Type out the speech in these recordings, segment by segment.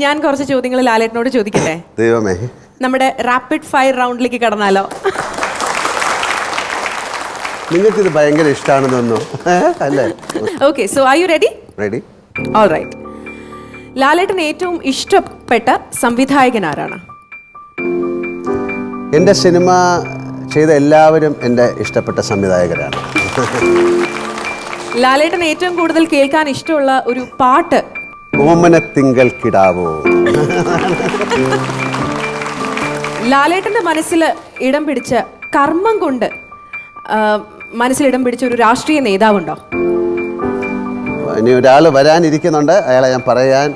ഞാൻ കുറച്ച് ചോദ്യങ്ങൾ ലാലേട്ടനോട് ചോദിക്കട്ടെ? ദൈവമേ. നമ്മുടെ റാപ്പിഡ് ഫയർ റൗണ്ടിലേക്ക് കടന്നാലോ? നിങ്ങൾക്കിത് ഭയങ്കര ഇഷ്ടമാണെന്ന് തോന്നുന്നു അല്ലേ? Okay so are you ready ready all right Lalettan ഏറ്റവും ഇഷ്ടപ്പെട്ട സംവിധായകൻ ആരാണ്? എന്റെ സിനിമ ചെയ്ത എല്ലാവരും എന്റെ ഇഷ്ടപ്പെട്ട സംവിധായകരാണ്. ലാലേട്ടൻ ഏറ്റവും കൂടുതൽ കേൾക്കാൻ ഇഷ്ടമുള്ള ഒരു പാട്ട് ഓമന തിങ്കൾ കിടാവോ ലാലേട്ടന്റെ മനസ്സിൽ ഇടം പിടിച്ച കർമ്മം കൊണ്ട് മനസ്സിൽ ഇടം പിടിച്ച ഒരു രാഷ്ട്രീയ നേതാവുണ്ടോ? ഇനി ഒരാൾ വരാനിരിക്കുന്നുണ്ട്. അയാളെ ഞാൻ പറയാൻ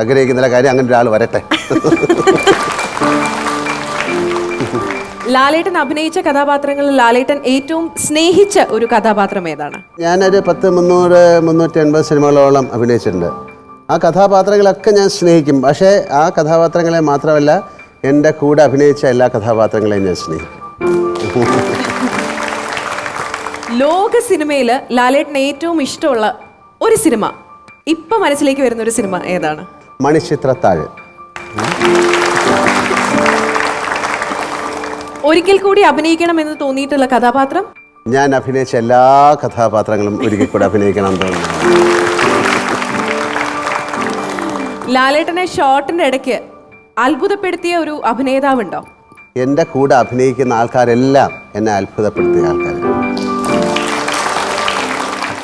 ആഗ്രഹിക്കുന്നില്ല. കാര്യം അങ്ങനെ ഒരാൾ വരട്ടെ. ലാലേട്ടൻ അഭിനയിച്ച കഥാപാത്രങ്ങളിൽ ലാലേട്ടൻ ഏറ്റവും സ്നേഹിച്ച ഒരു കഥാപാത്രം ഏതാണ്? ഞാനൊരു പത്ത് മുന്നൂറ് മുന്നൂറ്റി എൺപത് സിനിമകളോളം അഭിനയിച്ചിട്ടുണ്ട്. ആ കഥാപാത്രങ്ങളൊക്കെ ഞാൻ സ്നേഹിക്കും. പക്ഷേ ആ കഥാപാത്രങ്ങളെ മാത്രമല്ല എന്റെ കൂടെ അഭിനയിച്ച എല്ലാ കഥാപാത്രങ്ങളെയും ഞാൻ സ്നേഹിക്കും. ലോക സിനിമയിൽ ലാലേട്ടന് ഏറ്റവും ഇഷ്ടമുള്ള ഒരു സിനിമ ഇപ്പൊ മനസ്സിലേക്ക് വരുന്ന ഒരു സിനിമ ഏതാണ്? മണിച്ചിത്രത്താഴ്. ഒരിക്കൽ കൂടി അഭിനയിക്കണം എന്ന് തോന്നിയിട്ടുള്ള കഥാപാത്രം? ഞാൻ അഭിനയിച്ച എല്ലാ കഥാപാത്രങ്ങളും ഒരിക്കൽ കൂടി അഭിനയിക്കണം എന്ന് തോന്നുന്നു. ലാലേട്ടനെ ഷോട്ടിന്റെ ഇടയ്ക്ക് അത്ഭുതപ്പെടുത്തിയ ഒരു അഭിനേതാവുണ്ടോ? എന്റെ കൂടെ അഭിനയിക്കുന്ന ആൾക്കാരെല്ലാം എന്നെ അത്ഭുതപ്പെടുത്തിയ ആൾക്കാർ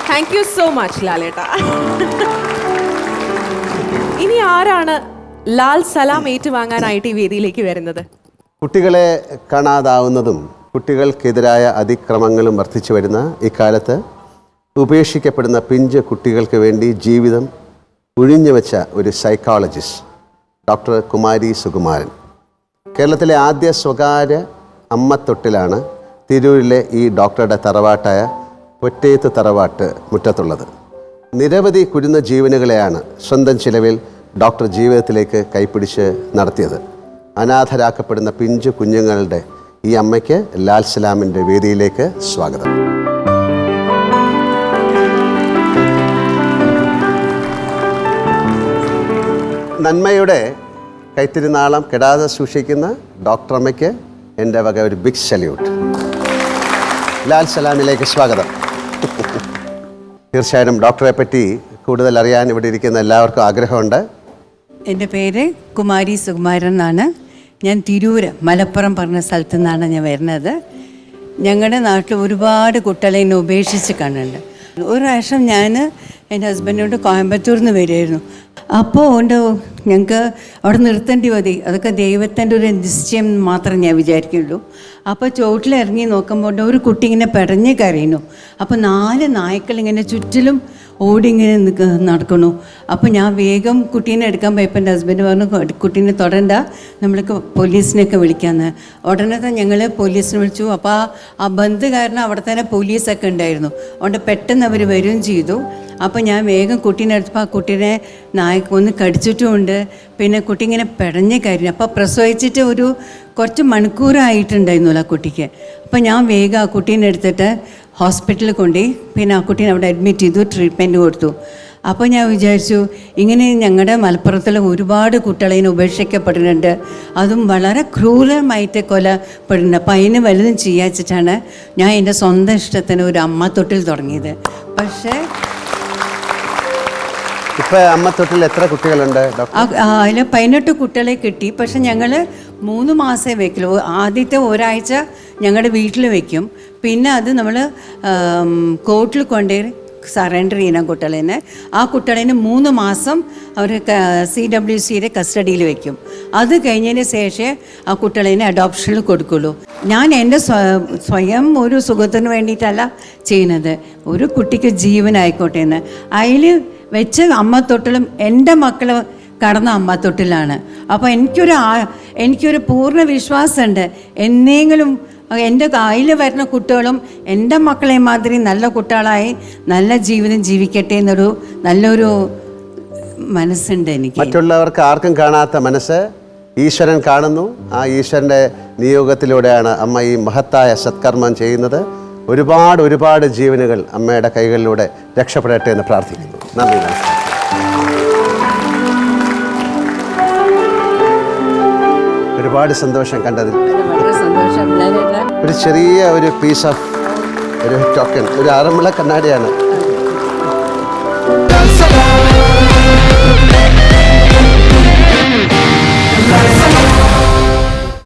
താങ്ക് യു സോ മച്ച് ലാലേട്ട. ഇനി ആരാണ് ലാൽ സലാം ഏറ്റുവാങ്ങാനായിട്ട് ഈ വേദിയിലേക്ക് വരുന്നത്? കുട്ടികളെ കാണാതാവുന്നതും കുട്ടികൾക്കെതിരായ അതിക്രമങ്ങളും വർദ്ധിച്ചു വരുന്ന ഇക്കാലത്ത് ഉപേക്ഷിക്കപ്പെടുന്ന പിഞ്ച് കുട്ടികൾക്ക് വേണ്ടി ജീവിതം ഒഴിഞ്ഞു വെച്ച ഒരു സൈക്കോളജിസ്റ്റ് ഡോക്ടർ കുമാരി സുകുമാരൻ. കേരളത്തിലെ ആദ്യ സ്വകാര്യ അമ്മത്തൊട്ടിലാണ് തിരൂരിലെ ഈ ഡോക്ടറുടെ തറവാട്ടായ പൊറ്റേത്ത് തറവാട്ട് മുറ്റത്തുള്ളത്. നിരവധി കുരുന്ന ജീവനുകളെയാണ് സ്വന്തം ചിലവിൽ ഡോക്ടർ ജീവിതത്തിലേക്ക് കൈപ്പിടിച്ച് നടത്തിയത്. അനാഥരാക്കപ്പെടുന്ന പിഞ്ചു കുഞ്ഞുങ്ങളുടെ ഈ അമ്മയ്ക്ക് ലാൽ സലാമിന്റെ വേദിയിലേക്ക് സ്വാഗതം. നന്മയുടെ കൈത്തിരുന്നാളം കെടാതെ സൂക്ഷിക്കുന്ന ഡോക്ടർ അമ്മയ്ക്ക് എന്റെ വക ഒരു ബിഗ് സല്യൂട്ട് ലാൽ സലാമിലേക്ക് സ്വാഗതം. തീർച്ചയായും ഡോക്ടറെ പറ്റി കൂടുതൽ അറിയാൻ ഇവിടെ ഇരിക്കുന്ന എല്ലാവർക്കും ആഗ്രഹമുണ്ട്. എന്റെ പേര് കുമാരി സുകുമാരൻ എന്നാണ്. ഞാൻ തിരൂര് മലപ്പുറം പറഞ്ഞ സ്ഥലത്തു നിന്നാണ് ഞാൻ വരുന്നത്. ഞങ്ങളുടെ നാട്ടിൽ ഒരുപാട് കുട്ടികളെ എന്നെ ഉപേക്ഷിച്ച് കാണുന്നുണ്ട്. ഒരു പ്രാവശ്യം ഞാൻ എന്റെ ഹസ്ബൻഡിനോട് കോയമ്പത്തൂരിൽ നിന്ന് വരുമായിരുന്നു അപ്പോൾ ഉണ്ടോ ഞങ്ങൾക്ക് അവിടെ നിർത്തേണ്ടി മതി അതൊക്കെ ദൈവത്തിന്റെ ഒരു നിശ്ചയം മാത്രം ഞാൻ വിചാരിക്കുള്ളൂ അപ്പോൾ ചോട്ടിലിറങ്ങി നോക്കുമ്പോൾ ഒരു കുട്ടി ഇങ്ങനെ പെടഞ്ഞ് കരയുന്നു. അപ്പോൾ നാല് നായ്ക്കൾ ഇങ്ങനെ ചുറ്റിലും ഓടി ഇങ്ങനെ നിൽക്ക നടക്കണു. അപ്പോൾ ഞാൻ വേഗം കുട്ടീനെ എടുക്കാൻ പോയപ്പോൾ എന്റെ ഹസ്ബൻഡ് പറഞ്ഞു "കൊ- കുട്ടീനെ തൊടണ്ട നമ്മൾക്ക് പോലീസിനെയൊക്കെ വിളിക്കാമെന്ന് ഉടനെ തന്നെ ഞങ്ങൾ പോലീസിനെ വിളിച്ചു. അപ്പോൾ ആ ആ ബന്ധു കാരണം അവിടെ തന്നെ പോലീസൊക്കെ ഉണ്ടായിരുന്നു. അതുകൊണ്ട് പെട്ടെന്ന് അവർ വരികയും ചെയ്തു. അപ്പോൾ ഞാൻ വേഗം കുട്ടീനെ എടുത്തപ്പോൾ ആ കുട്ടീനെ നായ്ക്ക് ഒന്ന് കടിച്ചിട്ടുമുണ്ട്. പിന്നെ കുട്ടി ഇങ്ങനെ പിടഞ്ഞ് കരഞ്ഞു. അപ്പോൾ പ്രസവിച്ചിട്ട് ഒരു കുറച്ച് മണിക്കൂറായിട്ടുണ്ടായിരുന്നല്ലോ ആ കുട്ടിക്ക്. അപ്പോൾ ഞാൻ വേഗം ആ കുട്ടീനെ എടുത്തിട്ട് ഹോസ്പിറ്റലിൽ കൊണ്ടുപോയി പിന്നെ ആ കുട്ടീനെ അവിടെ അഡ്മിറ്റ് ചെയ്തു ട്രീറ്റ്മെന്റ് കൊടുത്തു. അപ്പോൾ ഞാൻ വിചാരിച്ചു ഇങ്ങനെ ഞങ്ങളുടെ മലപ്പുറത്തിൽ ഒരുപാട് കുട്ടികളെ ഇങ്ങനെ ഉപേക്ഷിക്കപ്പെടുന്നുണ്ട്. അതും വളരെ ക്രൂരമായിട്ട് കൊലപ്പെടുന്നുണ്ട്. അപ്പം അതിന് വലുതും ചെയ്യാച്ചിട്ടാണ് ഞാൻ എന്റെ സ്വന്തം ഇഷ്ടത്തിന് ഒരു അമ്മ തൊട്ടിൽ തുടങ്ങിയത്. പക്ഷേ ഇപ്പൊ അമ്മത്തൊട്ടിൽ എത്ര കുട്ടികളുണ്ട് അതിൽ പതിനെട്ട് കുട്ടികളെ കിട്ടി. പക്ഷെ ഞങ്ങൾ മൂന്ന് മാസമേ വെക്കുള്ളൂ. ആദ്യത്തെ ഒരാഴ്ച ഞങ്ങളുടെ വീട്ടിൽ വെക്കും. പിന്നെ അത് നമ്മൾ കോർട്ടിൽ കൊണ്ടുപോയി സറണ്ടർ ചെയ്യണം കുട്ടികളെ ആ കുട്ടികളെ മൂന്ന് മാസം അവർ സി ഡബ്ല്യു സിയുടെ കസ്റ്റഡിയിൽ വെക്കും. അത് കഴിഞ്ഞതിന് ശേഷമേ ആ കുട്ടികളെ അഡോപ്ഷനിൽ കൊടുക്കുള്ളൂ. ഞാൻ എന്റെ സ്വ- സ്വയം ഒരു സുഖത്തിന് വേണ്ടിയിട്ടല്ല ചെയ്യുന്നത്. ഒരു കുട്ടിക്ക് ജീവനായിക്കോട്ടെ എന്ന്. അതിൽ വെച്ച് അമ്മത്തൊട്ടിലും എന്റെ മക്കൾ കടന്ന അമ്മ തൊട്ടിലാണ്. അപ്പോൾ എനിക്കൊരു ആ- എനിക്കൊരു പൂർണ വിശ്വാസമുണ്ട്. എന്നെങ്കിലും എന്റെ കയ്യിൽ വരുന്ന കുട്ടികളും എന്റെ മക്കളെ മാതിരി നല്ല കുട്ടികളായി നല്ല ജീവിതം ജീവിക്കട്ടെ എന്നൊരു നല്ലൊരു മനസ്സുണ്ട് എനിക്ക്. മറ്റുള്ളവർക്ക് ആർക്കും കാണാത്ത മനസ്സ് ഈശ്വരൻ കാണുന്നു. ആ ഈശ്വരന്റെ നിയോഗത്തിലൂടെയാണ് അമ്മ ഈ മഹത്തായ സത്കർമ്മം ചെയ്യുന്നത്. ഒരുപാട് ഒരുപാട് ജീവനുകൾ അമ്മയുടെ കൈകളിലൂടെ രക്ഷപ്പെടട്ടെ എന്ന് പ്രാർത്ഥിക്കുന്നു. നന്ദി നമസ്കാരം. ഒരുപാട് സന്തോഷം കണ്ടതിൽ. ഒരു ചെറിയ ഒരു പീസ് ഓഫ് ഒരു ടോക്കൺ ഒരു ആറന്മുള കണ്ണാടിയാണ്.